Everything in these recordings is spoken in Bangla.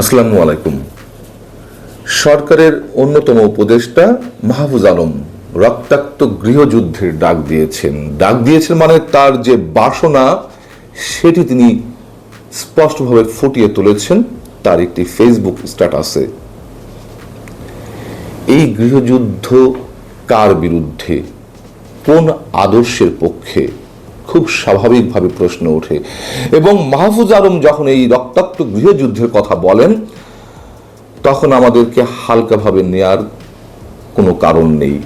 আসসালামু আলাইকুম। সরকারের অন্যতম উপদেষ্টা মাহফুজ আলম রক্তাক্ত গৃহযুদ্ধের ডাক দিয়েছেন। ডাক দিয়েছেন মানে তার যে বাসনা, সেটি তিনি স্পষ্টভাবে ফুটিয়ে তুলেছেন। তার একটি ফেসবুক স্ট্যাটাসে। এই গৃহযুদ্ধ কার বিরুদ্ধে? কোন আদর্শের পক্ষে? খুব স্বাভাবিকভাবে প্রশ্ন ওঠে। এবং মাহফুজ আলম যখন এই রক্তাক্ত গৃহযুদ্ধের কথা বলেন, তখন আমাদেরকে হালকাভাবে নেয়ার কোনো কারণ নেই।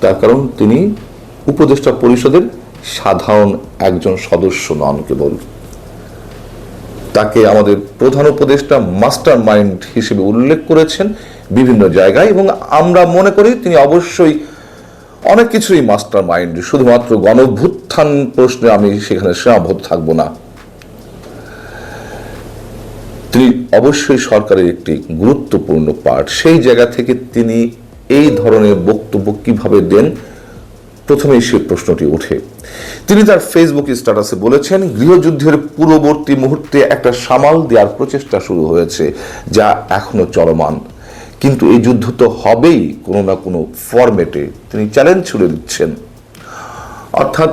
তার কারণ, তিনি উপদেষ্টা পরিষদের সাধারণ একজন সদস্য নন কেবল। তাকে আমাদের প্রধান উপদেষ্টা মাস্টার মাইন্ড হিসেবে উল্লেখ করেছেন বিভিন্ন জায়গায় এবং আমরা মনে করি তিনি অবশ্যই অনেক কিছুই মাস্টার মাইন্ড শুধুমাত্র গণভ্যুত্থান প্রশ্নে আমি সেখানে সীমাবদ্ধ থাকব না। তিনি অবশ্যই সরকারের একটি গুরুত্বপূর্ণ পার্ট সেই জায়গা থেকে তিনি এই ধরনের বক্তব্য কীভাবে দেন, প্রথমেই সে প্রশ্নটি ওঠে। তিনি তার ফেসবুক স্ট্যাটাসে বলেছেন, গৃহযুদ্ধের পূর্ববর্তী মুহূর্তে একটা সামাল দেওয়ার প্রচেষ্টা শুরু হয়েছে, যা এখনও চলমান। কিন্তু এই যুদ্ধ তো হবেই কোনো না কোনো ফরম্যাটে তিনি চ্যালেঞ্জ ছুড়ে দিচ্ছেন। অর্থাৎ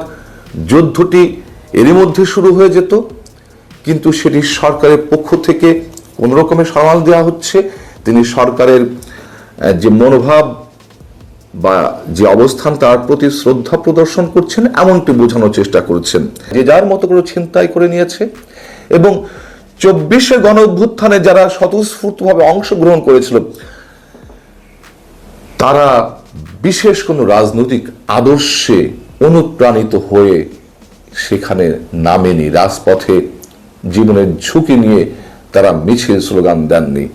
যুদ্ধটি এরই মধ্যে শুরু হয়ে যেত, কিন্তু সেটি সরকারের পক্ষ থেকে কোনো রকমের সামাল দেওয়া হচ্ছে। তিনি সরকারের যে মনোভাব বা যে অবস্থান, তার প্রতি শ্রদ্ধা প্রদর্শন করছেন, এমনটি বোঝানোর চেষ্টা করছেন। যে যার মতো করে ছিনতাই করে নিয়েছে এবং চব্বিশে গণ অভ্যুত্থানে যারা স্বতঃস্ফূর্তভাবে অংশগ্রহণ করেছিল তারা বিশেষ কোনো রাজনৈতিক আদর্শে অনুপ্রাণিত হয়ে সেখানে নামেনি, রাজপথে জীবনের ঝুঁকি নিয়ে তারা মিছিল স্লোগান দেননি।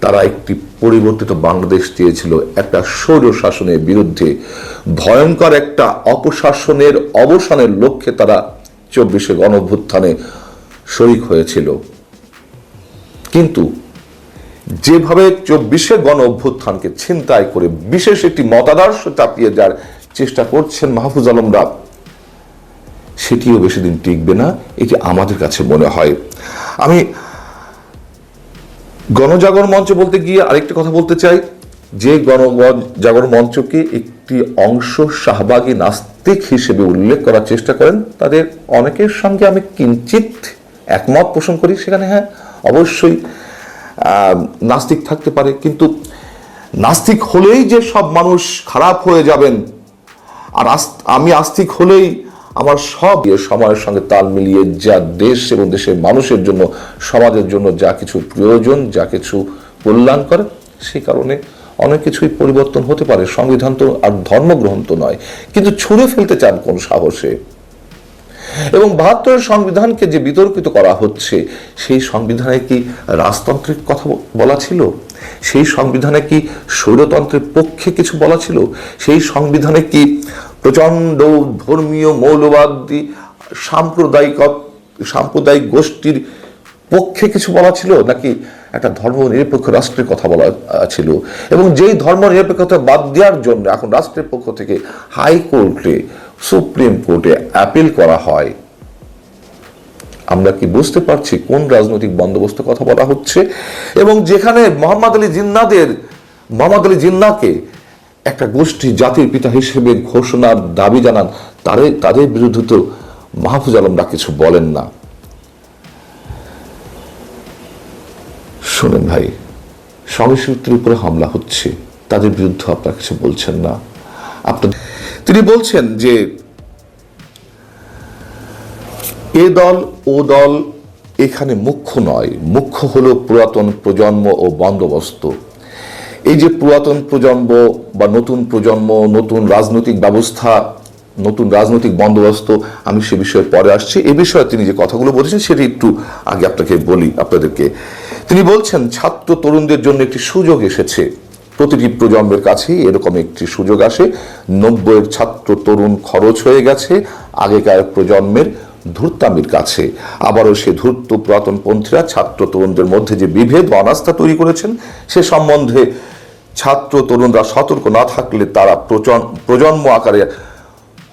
তারা একটি পরিবর্তিত বাংলাদেশ চেয়েছিল একটা স্বৈর শাসনের বিরুদ্ধে। ভয়ঙ্কর একটা অপশাসনের অবসানের লক্ষ্যে তারা চব্বিশে গণভ্যুত্থানে শরিক হয়েছিল। কিন্তু যেভাবে চব্বিশে গণ অভ্যুত্থানকে ছিনতাই করে বিশেষ একটি মতাদর্শ চাপিয়ে দেওয়ার চেষ্টা করছেন মাহফুজ আলমরা, সেটিও বেশি দিন টিকবে না, এটি আমাদের কাছে মনে হয়। আমি গণজাগরণ মঞ্চ বলতে গিয়ে আরেকটি কথা বলতে চাই। যে গণজাগরণ মঞ্চকে একটি অংশ শাহবাগী নাস্তিক হিসেবে উল্লেখ করার চেষ্টা করেন, তাদের অনেকের সঙ্গে আমি কিঞ্চিত একমত পোষণ করি সেখানে হ্যাঁ অবশ্যই নাস্তিক থাকতে পারে, কিন্তু নাস্তিক হলেই যে সব মানুষ খারাপ হয়ে যাবেন। আর আমি আস্তিক হলেই আমার সব সময়ের সঙ্গে তাল মিলিয়ে যা দেশ এবং দেশের মানুষের জন্য, সমাজের জন্য যা কিছু প্রয়োজন, যা কিছু কল্যাণ করে সেই কারণে অনেক কিছুই পরিবর্তন হতে পারে। সংবিধান তো আর ধর্মগ্রহণ তো নয়। কিন্তু ছুঁড়ে ফেলতে চান কোন সাহসে? এবং বাহাত্তরের সংবিধানকে যে বিতর্কিত করা হচ্ছে, সেই সংবিধানে কি রাজতন্ত্রের কথা বলা ছিল? সেই সংবিধানে কি স্বৈরতন্ত্রের পক্ষে কিছু বলা ছিল? সেই সংবিধানে কি প্রচণ্ড ধর্মীয় মৌলবাদী সাম্প্রদায়িক সাম্প্রদায়িক গোষ্ঠীর পক্ষে কিছু বলা ছিল? নাকি একটা ধর্ম নিরপেক্ষ রাষ্ট্রের কথা বলা ছিল? এবং যেই ধর্ম নিরপেক্ষতা বাদ দেওয়ার জন্য এখন রাষ্ট্রের পক্ষ থেকে হাইকোর্টে সুপ্রিম কোর্টে অ্যাপিল করা হয়। আমরা কি বুঝতে পারছি কোন রাজনৈতিক বন্দোবস্ত কথা বলা হচ্ছে? এবং যেখানে মোহাম্মদ আলী জিন্নাদের, মোহাম্মদ আলী জিন্নাকে একটা গোষ্ঠী জাতির পিতা হিসেবে ঘোষণার দাবি জানান তাদের তাদের বিরুদ্ধে তো মাহফুজ আলমরা কিছু বলেন না। শোনেন ভাই, সংস্কৃতির উপরে হামলা হচ্ছে, তাদের বিরুদ্ধে আপনারা কিছু বলছেন না। তিনি বলছেন যে এ দল, ও দল এখানে মুখ্য নয়। মুখ্য হলো পুরাতন প্রজন্ম ও বন্দোবস্ত। এই যে পুরাতন প্রজন্ম বা নতুন প্রজন্ম, নতুন রাজনৈতিক ব্যবস্থা, নতুন রাজনৈতিক বন্দোবস্ত, আমি সে বিষয়ে পরে আসছি। এ বিষয়ে তিনি যে কথাগুলো বলেছেন, সেটি একটু আগে আপনাকে বলি আপনাদেরকে। তিনি বলছেন, ছাত্র তরুণদের জন্য একটি সুযোগ এসেছে। প্রতিটি প্রজন্মের কাছেই এরকম একটি সুযোগ আসে। নব্বইয়ের ছাত্র তরুণ খরচ হয়ে গেছে আগেকার প্রজন্মের ধূর্তামির কাছে। আবারও সে ধূর্ত পুরাতন পন্থীরা ছাত্র তরুণদের মধ্যে যে বিভেদ অনাস্থা তৈরি করেছেন, সে সম্বন্ধে ছাত্র তরুণরা সতর্ক না থাকলে তারা প্রজন- প্রজন্ম আকারে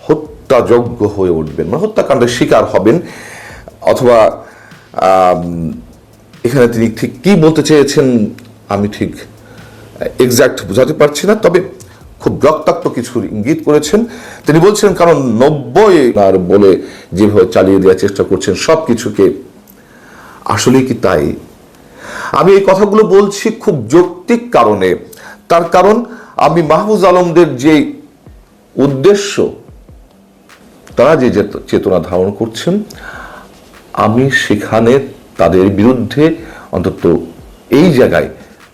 হত্যাযোগ্য হয়ে উঠবেন মানে হত্যাকাণ্ডের শিকার হবেন। অথবা এখানে তিনি ঠিক কি বলতে চেয়েছেন, আমি ঠিক এক্সাক্ট বোঝাতে পারছি না, তবে খুব রক্তাক্ত কিছু ইঙ্গিত করেছেন। তিনি বলছেন, কারণ নব্বই আর বলে যেভাবে চালিয়ে দেওয়ার চেষ্টা করছেন সব কিছুকে আসলে কি তাই? আমি এই কথাগুলো বলছি খুব যৌক্তিক কারণে। তার কারণ, আমি মাহফুজ আলমদের যে উদ্দেশ্য, তারা যে চেতনা ধারণ করছেন, আমি সেখানে তাদের বিরুদ্ধে অন্তত এই জায়গায়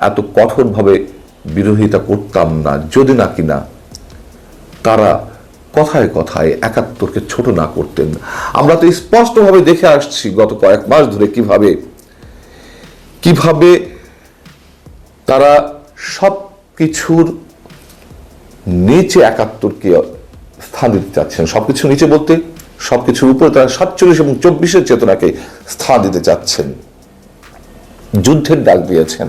এত কঠোরভাবে বিরোধিতা করতাম না, যদি না কিনা তারা কথায় কথায় একাত্তরকে ছোট না করতেন। আমরা তো স্পষ্টভাবে দেখে আসছি গত কয়েক মাস ধরে কীভাবে কীভাবে তারা সব কিছুর নিচে একাত্তরকে স্থান দিতে চাচ্ছেন। সবকিছু নিচে বলতে সব কিছুর উপরে তারা সাতচল্লিশ এবং চব্বিশের চেতনাকে স্থান দিতে চাচ্ছেন। যুদ্ধের ডাক দিয়েছেন।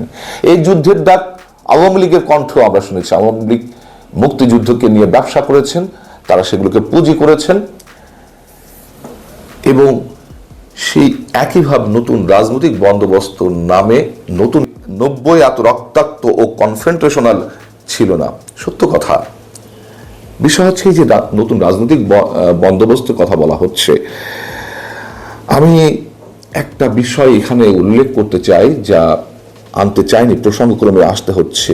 এই যুদ্ধের ডাক আওয়ামী লীগের কণ্ঠ আমরা শুনেছি। আওয়ামী লীগ মুক্তিযুদ্ধকে নিয়ে ব্যবসা করেছেন তারা সেগুলোকে পুঁজি করেছেন এবং সেই একইভাবে নতুন রাজনৈতিক বন্দোবস্ত নামে নতুন নব্বই এত রক্তাক্ত ও কনফ্রেন্টেশনাল ছিল না। সত্য কথা। বিষয় হচ্ছে যে নতুন রাজনৈতিক ব- আহ, বন্দোবস্তের কথা বলা হচ্ছে। আমি একটা বিষয় এখানে উল্লেখ করতে চাই যা আনতে চাইনি প্রসঙ্গক্রমে আসতে হচ্ছে।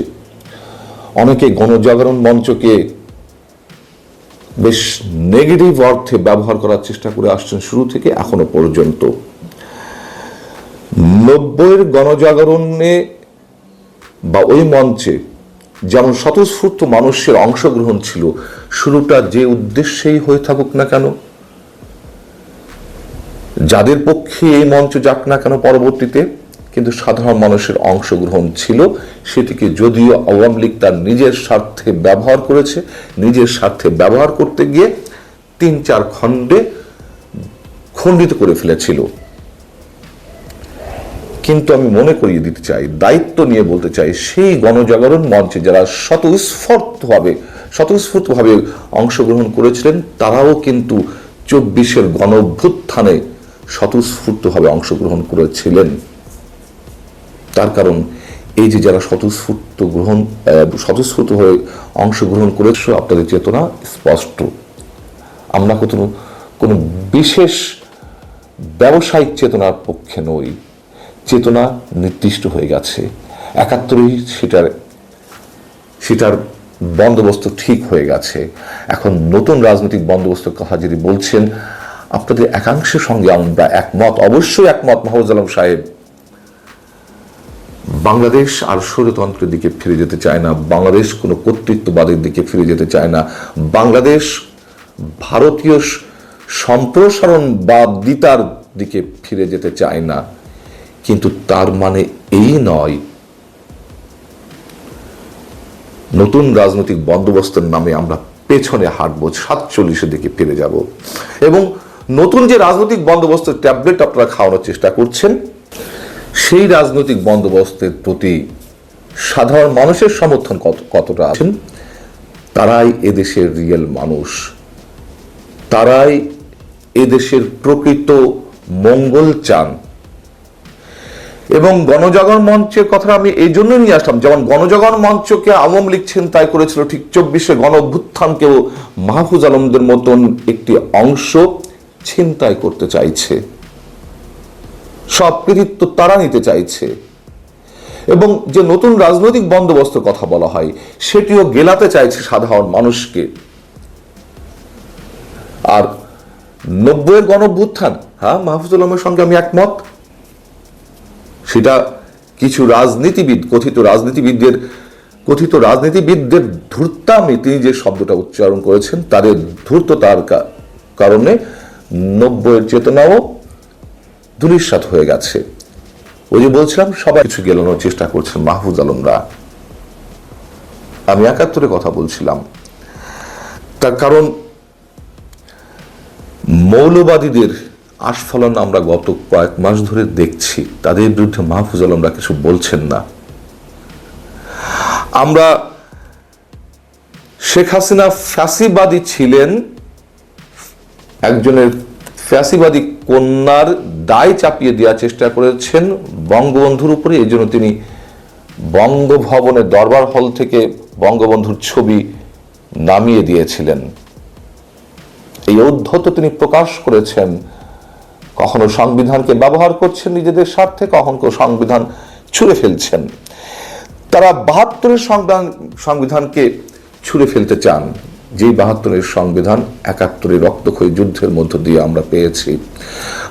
অনেকে গণজাগরণ মঞ্চকে বেশ নেগেটিভ অর্থে ব্যবহার করার চেষ্টা করে আসছেন শুরু থেকে, এখনও পর্যন্ত। নব্বইয়ের গণজাগরণে বা ওই মঞ্চে যেমন স্বতঃস্ফূর্ত মানুষের অংশগ্রহণ ছিল, শুরুটা যে উদ্দেশ্যেই হয়ে থাকুক না কেন, যাদের পক্ষে এই মঞ্চ যাক না কেন পরবর্তীতে কিন্তু সাধারণ মানুষের অংশগ্রহণ ছিল সেটিকে যদিও আওয়ামী লীগ তার নিজের স্বার্থে ব্যবহার করেছে, নিজের স্বার্থে ব্যবহার করতে গিয়ে তিন চার খণ্ডে খণ্ডিত করে ফেলেছিল। কিন্তু আমি মনে করিয়ে দিতে চাই, দায়িত্ব নিয়ে বলতে চাই, সেই গণজাগরণ মঞ্চে যারা স্বতঃস্ফূর্তভাবে স্বতঃস্ফূর্তভাবে অংশগ্রহণ করেছিলেন, তারাও কিন্তু চব্বিশের গণ অভ্যুত্থানে স্বতঃস্ফূর্তভাবে অংশগ্রহণ করেছিলেন। তার কারণ এই যে যারা স্বতঃস্ফূর্ত গ্রহণ স্বতঃস্ফূর্ত হয়ে অংশগ্রহণ করেছ, আপনাদের চেতনা স্পষ্ট। আমরা কোনো কোনো বিশেষ ব্যবসায়িক চেতনার পক্ষে নই। চেতনা নির্দিষ্ট হয়ে গেছে। একাত্তরেই সেটার সেটার বন্দোবস্ত ঠিক হয়ে গেছে। এখন নতুন রাজনৈতিক বন্দোবস্তের কথা যদি বলছেন, আপনাদের একাংশের সঙ্গে আমরা একমত। অবশ্যই একমত মাহবুজ আলম সাহেব। বাংলাদেশ আর স্বৈরতন্ত্রের দিকে ফিরে যেতে চায় না। বাংলাদেশ কোনো কর্তৃত্ববাদের দিকে ফিরে যেতে চায় না। বাংলাদেশ ভারতীয় সম্প্রসারণবাদিতার দিকে ফিরে যেতে চায় না। কিন্তু তার মানে এই নয়, নতুন রাজনৈতিক বন্দোবস্তের নামে আমরা পেছনে হাঁটবো, সাতচল্লিশের দিকে ফিরে যাব। এবং নতুন যে রাজনৈতিক বন্দোবস্তের ট্যাবলেট আপনারা খাওয়ানোর চেষ্টা করছেন সেই রাজনৈতিক বন্দোবস্তের প্রতি সাধারণ মানুষের সমর্থন কত, কতটা আছেন তারাই এদেশের রিয়েল মানুষ। তারাই এদেশের প্রকৃত মঙ্গল চান। এবং গণজাগরণ মঞ্চের কথা আমি এই জন্য নিয়ে আসলাম, যেমন গণজাগরণ মঞ্চকে আওয়ামী লীগ ছিনতাই করেছিল ঠিক চব্বিশে গণ অভ্যুত্থানকেও মাহফুজ আলমদের মতন একটি অংশ ছিনতাই করতে চাইছে। সব কৃতিত্ব তারা নিতে চাইছে। এবং যে নতুন রাজনৈতিক বন্দোবস্ত কথা বলা হয়, সেটিও গেলাতে চাইছে সাধারণ মানুষকে। আর নব্বইয়ের গণভ্যুত্থান হ্যাঁ মাহফুজুল সঙ্গে আমি একমত। সেটা কিছু রাজনীতিবিদ, কথিত রাজনীতিবিদদের কথিত রাজনীতিবিদদের ধূর্তামি তিনি যে শব্দটা উচ্চারণ করেছেন, তাদের ধূর্ততার কারণে নব্বইয়ের চেতনাও ধূলিসাৎ হয়ে গেছে। ওই যে বলছিলাম, সবাই কিছু গেলানোর চেষ্টা করছেন মাহফুজ আলমরা। আমি একাত্তরে কথা বলছিলাম। তার কারণ, মৌলবাদীদের আস্ফলন আমরা গত কয়েক মাস ধরে দেখছি। তাদের বিরুদ্ধে মাহফুজ আলমরা কিছু বলছেন না। আমরা শেখ হাসিনা ফ্যাসিবাদী ছিলেন, একজনের ফ্যাসিবাদী কন্যার দায় চাপিয়ে দেওয়ার চেষ্টা করেছেন বঙ্গবন্ধুর উপরে। এই জন্য তিনি বঙ্গভবনের দরবার হল থেকে বঙ্গবন্ধুর ছবি নামিয়ে দিয়েছিলেন। এই ঔদ্ধত্য তিনি প্রকাশ করেছেন। কখনো সংবিধানকে ব্যবহার করছেন নিজেদের স্বার্থে, কখনো সংবিধান ছুঁড়ে ফেলছেন। তারা বাহাত্তরের সংবিধান সংবিধানকে ছুঁড়ে ফেলতে চান। যে বাহাত্তরের সংবিধান একাত্তরের রক্তক্ষয়ী যুদ্ধের মধ্য দিয়ে আমরা পেয়েছি।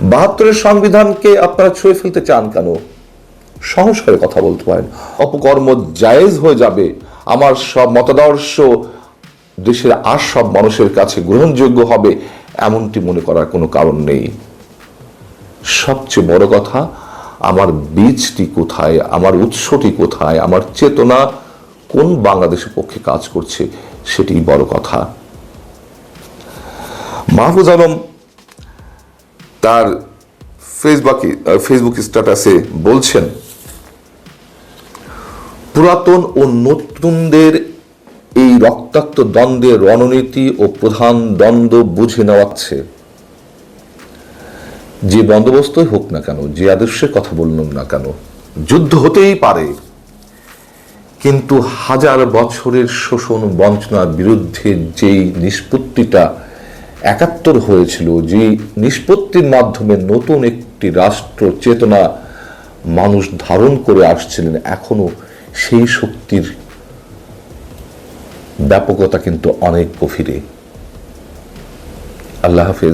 বাহাত্তরের সংবিধানকে আপনারা ছুঁয়ে ফেলতে চান কেন? করে কথা বলতে পারেন। অপকর্ম জায়েজ হয়ে যাবে। আমার সব মতাদর্শ দেশের আর সব মানুষের কাছে গ্রহণযোগ্য হবে এমনটি মনে করার কোনো কারণ নেই। সবচেয়ে বড় কথা, আমার বীজটি কোথায়? আমার উৎসটি কোথায়? আমার চেতনা কোন বাংলাদেশের পক্ষে কাজ করছে? সেটি বড় কথা। মাহফুজ আলম তার ফেসবুকে ফেসবুক স্ট্যাটাসে বলছেন, পুরাতন ও নতুনদের এই রক্তাক্ত দ্বন্দ্বের রণনীতি ও প্রধান দ্বন্দ্ব বুঝে নেওয়াচ্ছে। যে বন্দোবস্তই হোক না কেন, যে আদর্শের কথা বললাম না কেন, যুদ্ধ হতেই পারে। কিন্তু হাজার বছরের শোষণ বঞ্চনার বিরুদ্ধে যেই নিষ্পত্তিটা একাত্তর হয়েছিল যে নিষ্পত্তির মাধ্যমে নতুন একটি রাষ্ট্র চেতনা মানুষ ধারণ করে আসছিলেন, এখনও সেই শক্তির ব্যাপকতা কিন্তু অনেক গভীরে। আল্লাহ হাফেজ।